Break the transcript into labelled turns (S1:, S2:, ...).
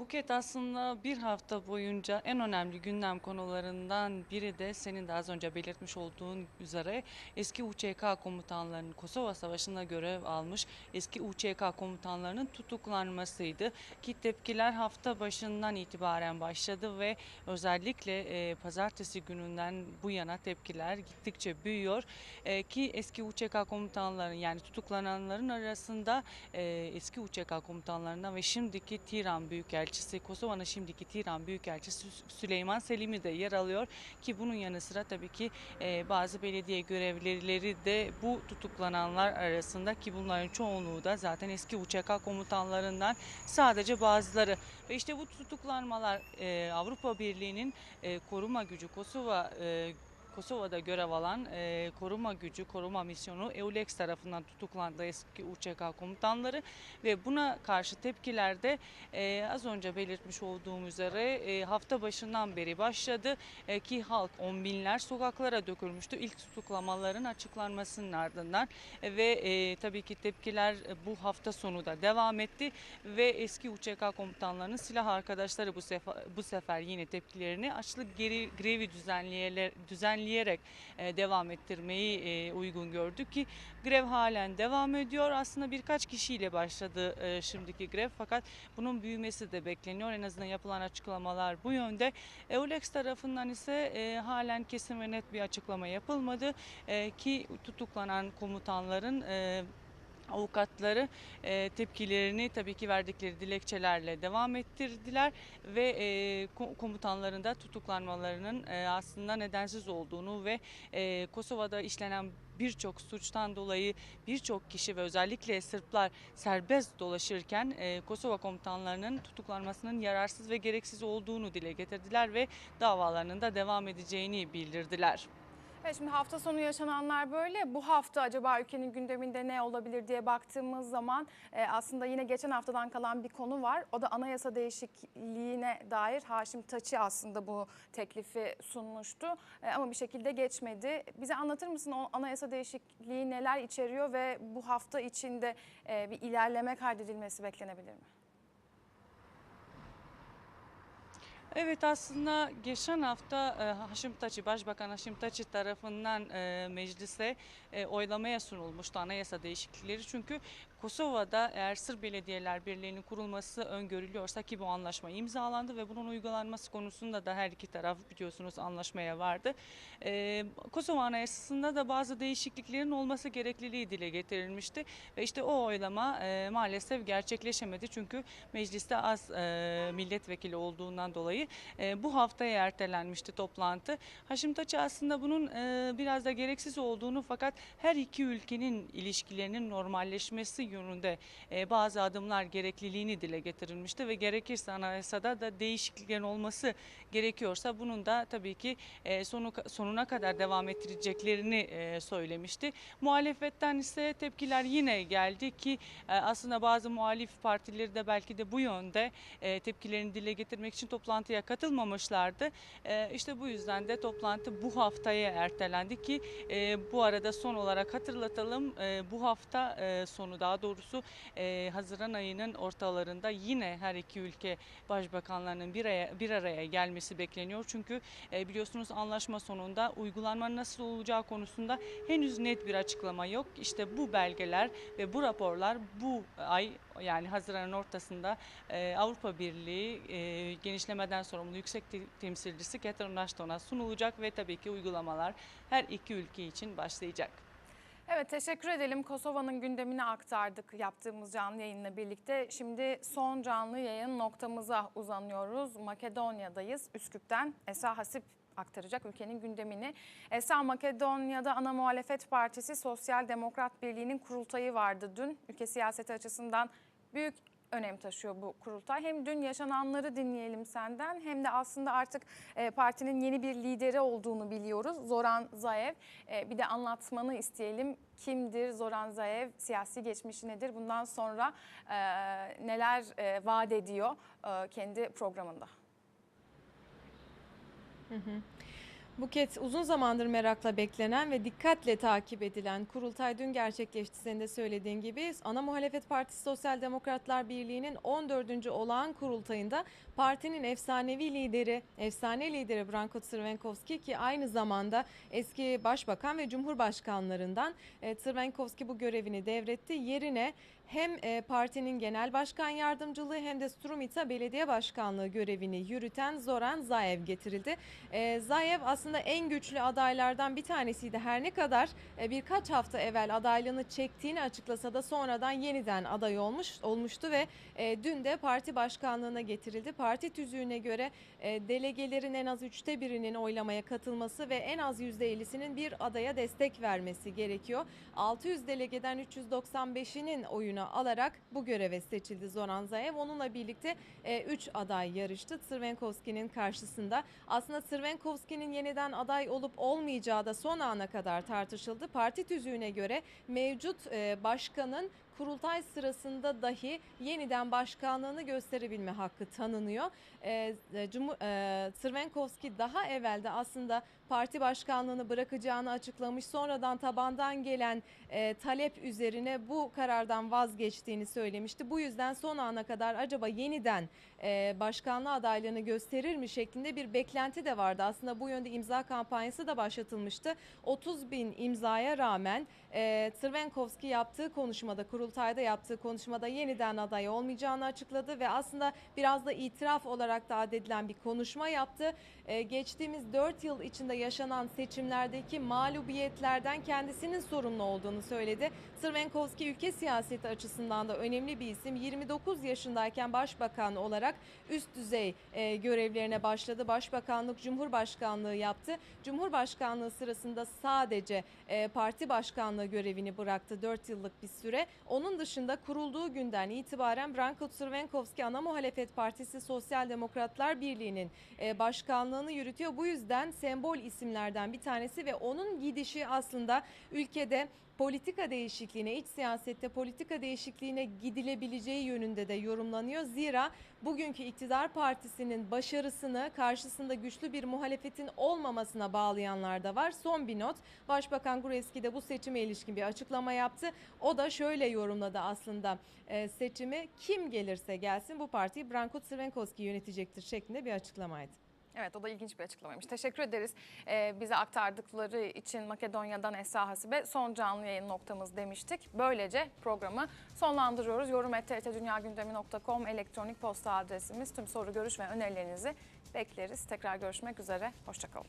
S1: Buket aslında bir hafta boyunca en önemli gündem konularından biri de senin de az önce belirtmiş olduğun üzere eski UÇK komutanlarının Kosova Savaşı'nda görev almış eski UÇK komutanlarının tutuklanmasıydı. Ki tepkiler hafta başından itibaren başladı ve özellikle e, pazartesi gününden bu yana tepkiler gittikçe büyüyor. E, ki eski UÇK komutanların yani tutuklananların arasında e, eski UÇK komutanlarından ve şimdiki Tiran Büyükelçisi, Kosova'nın şimdiki Tiran Büyükelçisi Sü- Süleyman Selimi de yer alıyor. Ki bunun yanı sıra tabii ki e, bazı belediye görevlileri de bu tutuklananlar arasında ki bunların çoğunluğu da zaten eski UÇK komutanlarından sadece bazıları. Ve işte bu tutuklanmalar e, Avrupa Birliği'nin e, koruma gücü Kosova e, Kosova'da görev alan e, koruma gücü, koruma misyonu EULEX tarafından tutuklandı eski UÇK komutanları ve buna karşı tepkiler de e, az önce belirtmiş olduğum üzere e, hafta başından beri başladı. E, ki halk on binler sokaklara dökülmüştü. İlk tutuklamaların açıklanmasının ardından E, ve e, tabii ki tepkiler bu hafta sonu da devam etti ve eski UÇK komutanlarının silah arkadaşları bu sefer, bu sefer yine tepkilerini açlık geri, grevi düzenleyeler, düzenleyerek e, devam ettirmeyi e, uygun gördük ki grev halen devam ediyor. Aslında birkaç kişiyle başladı e, şimdiki grev fakat bunun büyümesi de bekleniyor. En azından yapılan açıklamalar bu yönde. EULEX tarafından ise halen kesin ve net bir açıklama yapılmadı ki tutuklanan komutanların avukatları e, tepkilerini tabii ki verdikleri dilekçelerle devam ettirdiler ve e, ko- komutanların da tutuklanmalarının e, aslında nedensiz olduğunu ve e, Kosova'da işlenen birçok suçtan dolayı birçok kişi ve özellikle Sırplar serbest dolaşırken e, Kosova komutanlarının tutuklanmasının yararsız ve gereksiz olduğunu dile getirdiler ve davalarının da devam edeceğini bildirdiler.
S2: Evet, şimdi hafta sonu yaşananlar böyle. Bu hafta acaba ülkenin gündeminde ne olabilir diye baktığımız zaman e, aslında yine geçen haftadan kalan bir konu var. O da anayasa değişikliğine dair Haşim Taçi aslında bu teklifi sunmuştu. E, ama bir şekilde geçmedi. Bize anlatır mısın o anayasa değişikliği neler içeriyor ve bu hafta içinde e, bir ilerleme kaydedilmesi beklenebilir mi?
S1: Evet aslında geçen hafta e, Haşim Taçi, Başbakan Haşim Taçi tarafından e, meclise e, oylamaya sunulmuştu anayasa değişiklikleri. Çünkü Kosova'da eğer Sırp Belediyeler Birliği'nin kurulması öngörülüyorsa ki bu anlaşma imzalandı ve bunun uygulanması konusunda da her iki taraf biliyorsunuz anlaşmaya vardı. E, Kosova Anayasası'nda da bazı değişikliklerin olması gerekliliği dile getirilmişti ve işte o oylama maalesef gerçekleşemedi çünkü mecliste az milletvekili olduğundan dolayı e, bu haftaya ertelenmişti toplantı. Haşim Taçı aslında bunun e, biraz da gereksiz olduğunu fakat her iki ülkenin ilişkilerinin normalleşmesi yönünde e, bazı adımlar gerekliliğini dile getirilmişti ve gerekirse anayasada da değişikliklerin olması gerekiyorsa bunun da tabii ki e, sonu sonuna kadar devam ettireceklerini e, söylemişti. Muhalefetten ise tepkiler yine geldi ki e, aslında bazı muhalif partileri de belki de bu yönde e, tepkilerini dile getirmek için toplantıya katılmamışlardı. E, işte bu yüzden de toplantı bu haftaya ertelendi ki e, bu arada son olarak hatırlatalım e, bu hafta e, sonu daha doğrusu Haziran ayının ortalarında yine her iki ülke başbakanlarının bir araya, bir araya gelmesi bekleniyor. Çünkü biliyorsunuz anlaşma sonunda uygulanma nasıl olacağı konusunda henüz net bir açıklama yok. İşte bu belgeler ve bu raporlar bu ay yani Haziran'ın ortasında Avrupa Birliği genişlemeden sorumlu yüksek te- temsilcisi Catherine Ashton'a sunulacak ve tabii ki uygulamalar her iki ülke için başlayacak.
S2: Evet teşekkür edelim. Kosova'nın gündemini aktardık yaptığımız canlı yayınla birlikte. Şimdi son canlı yayın noktamıza uzanıyoruz. Makedonya'dayız. Üsküp'ten Esa Hasip aktaracak ülkenin gündemini. Esa Makedonya'da ana muhalefet partisi Sosyal Demokrat Birliği'nin kurultayı vardı dün. Ülke siyaseti açısından büyük önem taşıyor bu kurultay. Hem dün yaşananları dinleyelim senden hem de aslında artık e, partinin yeni bir lideri olduğunu biliyoruz. Zoran Zaev. E, bir de anlatmanı isteyelim. Kimdir Zoran Zaev? Siyasi geçmişi nedir? Bundan sonra e, neler e, vaat ediyor kendi programında?
S3: Buket uzun zamandır merakla beklenen ve dikkatle takip edilen kurultay dün gerçekleşti senin de söylediğin gibi. Ana Muhalefet Partisi Sosyal Demokratlar Birliği'nin 14. olağan kurultayında partinin efsanevi lideri, efsane lideri Branko Crvenkovski ki aynı zamanda eski başbakan ve cumhurbaşkanlarından e, bu görevini devretti. Yerine hem e, partinin genel başkan yardımcılığı hem de Strumitsa Belediye Başkanlığı görevini yürüten Zoran Zaev getirildi. E, Zaev aslında en güçlü adaylardan bir tanesiydi. Her ne kadar e, birkaç hafta evvel adaylığını çektiğini açıklasa da sonradan yeniden aday olmuş olmuştu ve dün de parti başkanlığına getirildi. Parti tüzüğüne göre delegelerin en az üçte birinin oylamaya katılması ve en az yüzde 50'sinin bir adaya destek vermesi gerekiyor. 600 delegeden 395'inin oyunu alarak bu göreve seçildi Zoran Zaev. Onunla birlikte 3 aday yarıştı Tsirvenkovski'nin karşısında. Aslında Tsirvenkovski'nin yeniden aday olup olmayacağı da son ana kadar tartışıldı. Parti tüzüğüne göre mevcut e, başkanın kurultay sırasında dahi yeniden başkanlığını gösterebilme hakkı tanınıyor. E, Cumhur, e, Tsirvenkovski daha evvelde aslında parti başkanlığını bırakacağını açıklamış. Sonradan tabandan gelen e, talep üzerine bu karardan vazgeçtiğini söylemişti. Bu yüzden son ana kadar acaba yeniden e, başkanlığı adaylığını gösterir mi şeklinde bir beklenti de vardı. Aslında bu yönde imza kampanyası da başlatılmıştı. 30 bin imzaya rağmen e, Tsirvenkovski yaptığı konuşmada, kurultayda yaptığı konuşmada yeniden aday olmayacağını açıkladı ve aslında biraz da itiraf olarak da adedilen bir konuşma yaptı. E, geçtiğimiz 4 yıl içinde yaşanan seçimlerdeki mağlubiyetlerden kendisinin sorumlu olduğunu söyledi. Tsirvenkovski ülke siyaseti açısından da önemli bir isim. 29 yaşındayken başbakan olarak üst düzey e, görevlerine başladı. Başbakanlık, Cumhurbaşkanlığı yaptı. Cumhurbaşkanlığı sırasında sadece e, parti başkanlığı görevini bıraktı 4 yıllık bir süre. Onun dışında kurulduğu günden itibaren Branko Tsirvenkovski Ana Muhalefet Partisi Sosyal Demokratlar Birliği'nin e, başkanlığını yürütüyor. Bu yüzden sembol isimlerden bir tanesi ve onun gidişi aslında ülkede politika değişikliğine, iç siyasette politika değişikliğine gidilebileceği yönünde de yorumlanıyor. Zira bugünkü iktidar partisinin başarısını karşısında güçlü bir muhalefetin olmamasına bağlayanlar da var. Son bir not, Başbakan Gruevski de bu seçime ilişkin bir açıklama yaptı. O da şöyle yorumladı aslında e, seçimi kim gelirse gelsin bu partiyi Branko Crvenkovski yönetecektir şeklinde bir açıklamaydı.
S2: Evet o da ilginç bir açıklamaymış. Teşekkür ederiz ee, bize aktardıkları için Makedonya'dan Esra Hasibe son canlı yayın noktamız demiştik. Böylece programı sonlandırıyoruz. Yorum ettrtdünyagündemi.com elektronik posta adresimiz. Tüm soru, görüş ve önerilerinizi bekleriz. Tekrar görüşmek üzere. Hoşçakalın.